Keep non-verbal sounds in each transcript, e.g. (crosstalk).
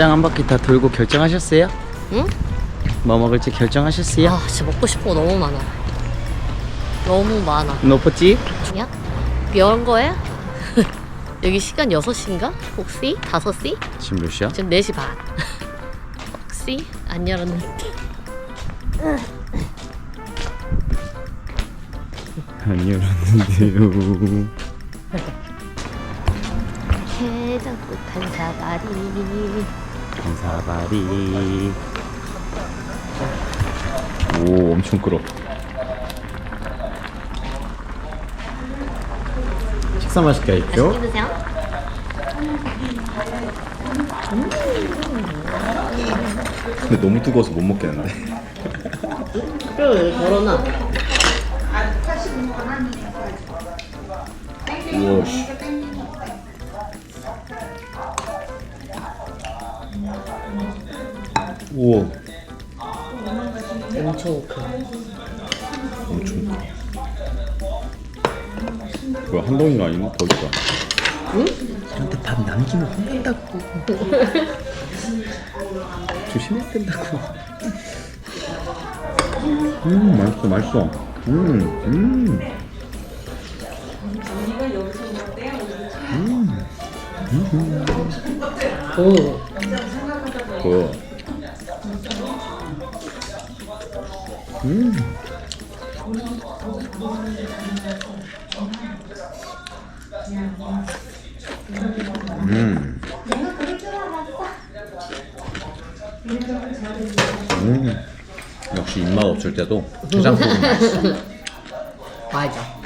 시장 한 바퀴 다 돌고 결정하셨어요? 응? 뭐 먹을지 결정하셨어요? 아 진짜 먹고 싶은 거 너무 많아 너무 많아 노포집? 야? 몇 거야? (laughs) 여기 시간 6시인가? 혹시? 5시? 지금 몇 시야? 지금 4시 반 (laughs) 혹시? 안 열었는데 안 열었는데요. 해장국 한 사발이 감사바리. 오, 엄청 끓어. 식사 맛있게 하십시오. 맛있게 드세요 근데 너무 뜨거워서 못 먹겠는데. 뼈를 걸어놔 우와, 씨. 우와, 엄청 크 엄청 커. 뭐야, 한 덩이가 아니고 더 있다. 응? 저한테 밥 남기면 혼난다고. (laughs) 조심해야 된다고. 음, 맛있어, 맛있어. 음, 음. 오 그. 음. 음. 음. 역시 입맛 없을 때도 해장국은 (laughs) 맛있어. 맞아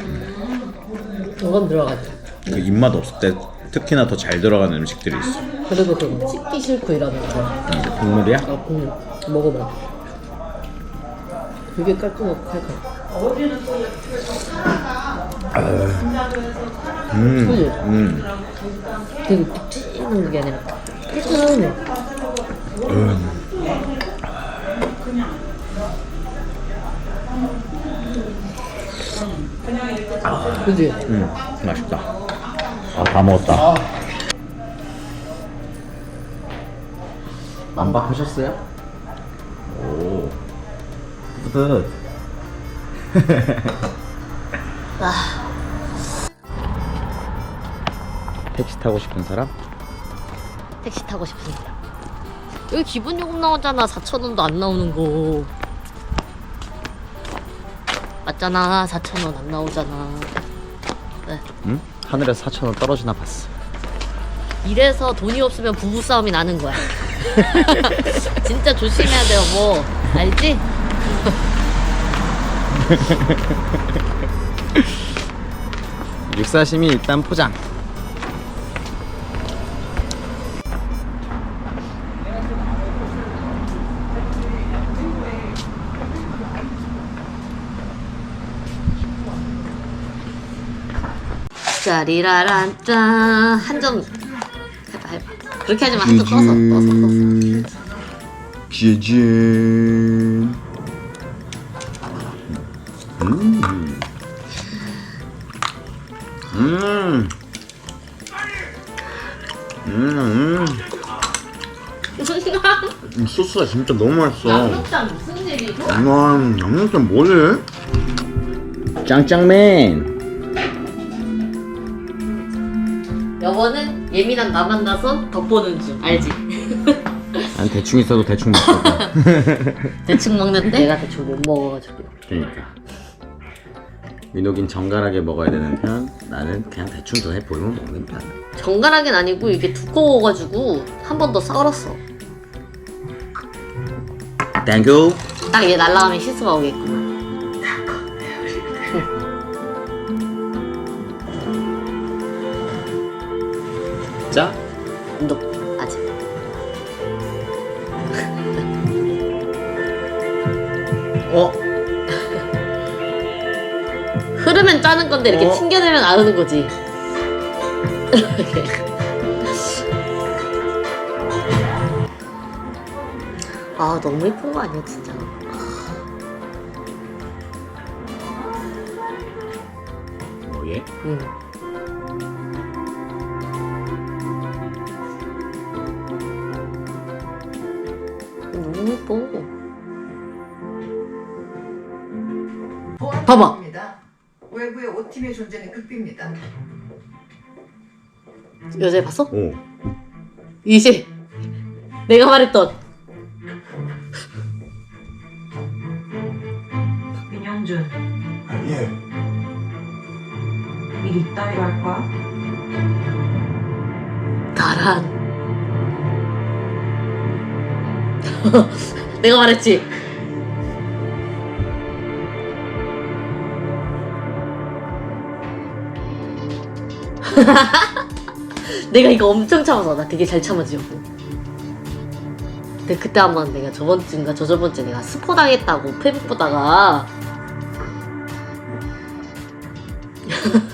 이건 들어가지 그 입맛 없을 때 특히나 더 잘 들어가는 음식들이 있어. 그리고 그거 씹기 싫고 이러는 거 음, 국물이야? 아, 국물 먹어봐. 되게 깔끔하고 칼칼. 음. 그지? 음. 되게 푹신한 게 아니라 깔끔하네. 그지? 음. 맛있다. 아, 다 먹었다. 만박하셨어요? 오. 뿌듯. 아, 택시 타고 싶은 사람? 택시 타고 싶으니까. 여기 기본 요금 나오잖아. 4,000원도 안 나오는 거. 맞잖아. 4,000원 안 나오잖아. 네. 응? 하늘에서 4천 원 떨어지나 봤어. 이래서 돈이 없으면 부부싸움이 나는 거야. (laughs) 진짜 조심해야 돼요, 뭐. 알지? 육사심이 일단 포장. 짜리라란 짠. 한점 해봐 해봐. 그렇게 하지 마. 한점 떠서 떠서 떠서. 지진. 음. 음. 음. 음. (laughs) 소스가 진짜 너무 맛있어. 양념장 무슨 일이죠? 와, 양념장 뭐지? 짱짱맨. 여보는 예민한 나 만나서 덕보는 중 알지? (laughs) 난 대충 있어도 대충 먹거든. (laughs) 대충 먹는데 내가 대충 못 먹어가지고 그러니까. 민호긴 정갈하게 먹어야 되는 편, 나는 그냥 대충 더 해보이면 먹는 편. 정갈하긴 아니고 이게 두꺼워가지고 한 번 더 썰었어 땡큐. 딱 얘 날라가면 실수가 오겠구나 너 아직 어? 흐르면 짜는 건데 이렇게 어? 튕겨내면 안 흐는 거지 아 너무 예쁜 거 아니야 진짜 뭐 얘? 응. 예뻐. 봐봐. 외부의 O팀의 존재는 극비입니다. 여자 봤어? 오. 이제 내가 말했던 민영준, 아, 예. 일 이따위로 할 거야? 나란. (laughs) 내가 말했지. (laughs) 내가 이거 엄청 참아서 나 되게 잘 참아주려고. 근데 그때 한 번 내가 저번 주인가 저저번 주에 내가 스포 당했다고 페북 보다가 (laughs)